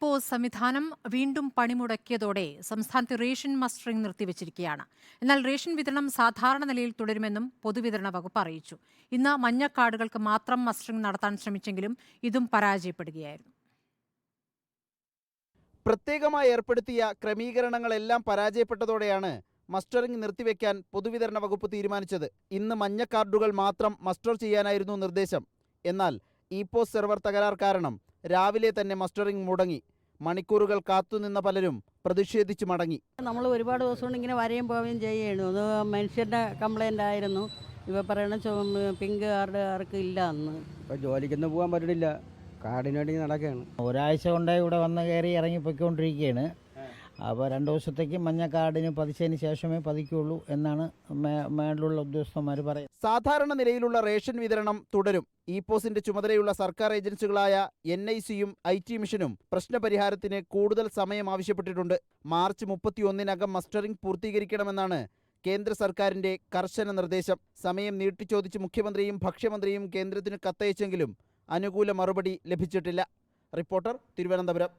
Pose സംവിധാനം വീണ്ടും പണിമുടക്കിയതോടെ സംസ്ഥാനത്ത് റേഷൻ മസ്റ്ററിംഗ് നിർത്തിവച്ചിരിക്കുകയാണ്. എന്നാൽ റേഷൻ വിതരണം സാധാരണ നിലയിൽ തുടരുമെന്നും പൊതുവിതരണ വകുപ്പ് അറിയിച്ചു. ഇന്ന് മഞ്ഞ കാർഡുകൾക്ക് മാത്രം മസ്റ്ററിംഗ് നടത്താൻ ശ്രമിച്ചെങ്കിലും ഇതും പരാജയപ്പെടുകയായിരുന്നു. പ്രത്യേകമായി ഏർപ്പെടുത്തിയ ക്രമീകരണങ്ങളെല്ലാം പരാജയപ്പെട്ടതോടെയാണ് മസ്റ്ററിംഗ് നിർത്തിവെക്കാൻ പൊതുവിതരണ വകുപ്പ് തീരുമാനിച്ചത്. ഇന്ന് മഞ്ഞ കാർഡുകൾ മാത്രം മസ്റ്റർ ചെയ്യാനായിരുന്നു നിർദ്ദേശം. എന്നാൽ ഇ സെർവർ തകരാർ കാരണം രാവിലെ തന്നെ മസ്റ്ററിംഗ് മുടങ്ങി. മണിക്കൂറുകൾ കാത്തുനിന്ന പലരും പ്രതിഷേധിച്ചു മടങ്ങി. നമ്മൾ ഒരുപാട് ദിവസം കൊണ്ട് ഇങ്ങനെ വരയും പോവുകയും ചെയ്യുന്നു. അത് മനുഷ്യരുടെ കംപ്ലൈന്റ് ആയിരുന്നു. ഇവ പറയണ പിങ്ക് കാർഡ് ആർക്കും ഇല്ല അന്ന്. ഇപ്പോൾ ജോലിക്കൊന്നും പോകാൻ പറ്റില്ല. കാർഡിന് വേണ്ടി നടക്കുകയാണ്. ഒരാഴ്ച കൊണ്ടേ ഇവിടെ വന്ന് കയറി ഇറങ്ങി പൊയ്ക്കൊണ്ടിരിക്കുകയാണ്. അപ്പോൾ രണ്ട് ദിവസത്തേക്ക് മഞ്ഞക്കാടിന് പതിച്ചതിന് ശേഷമേ പതിക്കുള്ളൂ എന്നാണ് മേളിലുള്ള ഉദ്യോഗസ്ഥന്മാർ പറയുന്നത്. സാധാരണ നിലയിലുള്ള റേഷൻ വിതരണം തുടരും. ഇ പോസിന്റെ ചുമതലയുള്ള സർക്കാർ ഏജൻസികളായ എൻ ഐ സിയും ഐ ടി മിഷനും പ്രശ്നപരിഹാരത്തിന് കൂടുതൽ സമയം ആവശ്യപ്പെട്ടിട്ടുണ്ട്. മാർച്ച് മുപ്പത്തിയൊന്നിനകം മസ്റ്ററിംഗ് പൂർത്തീകരിക്കണമെന്നാണ് കേന്ദ്ര സർക്കാരിന്റെ കർശന നിർദ്ദേശം. സമയം നീട്ടിച്ചോദിച്ച് മുഖ്യമന്ത്രിയും ഭക്ഷ്യമന്ത്രിയും കേന്ദ്രത്തിന് കത്തയച്ചെങ്കിലും അനുകൂല മറുപടി ലഭിച്ചിട്ടില്ല. റിപ്പോർട്ടർ തിരുവനന്തപുരം.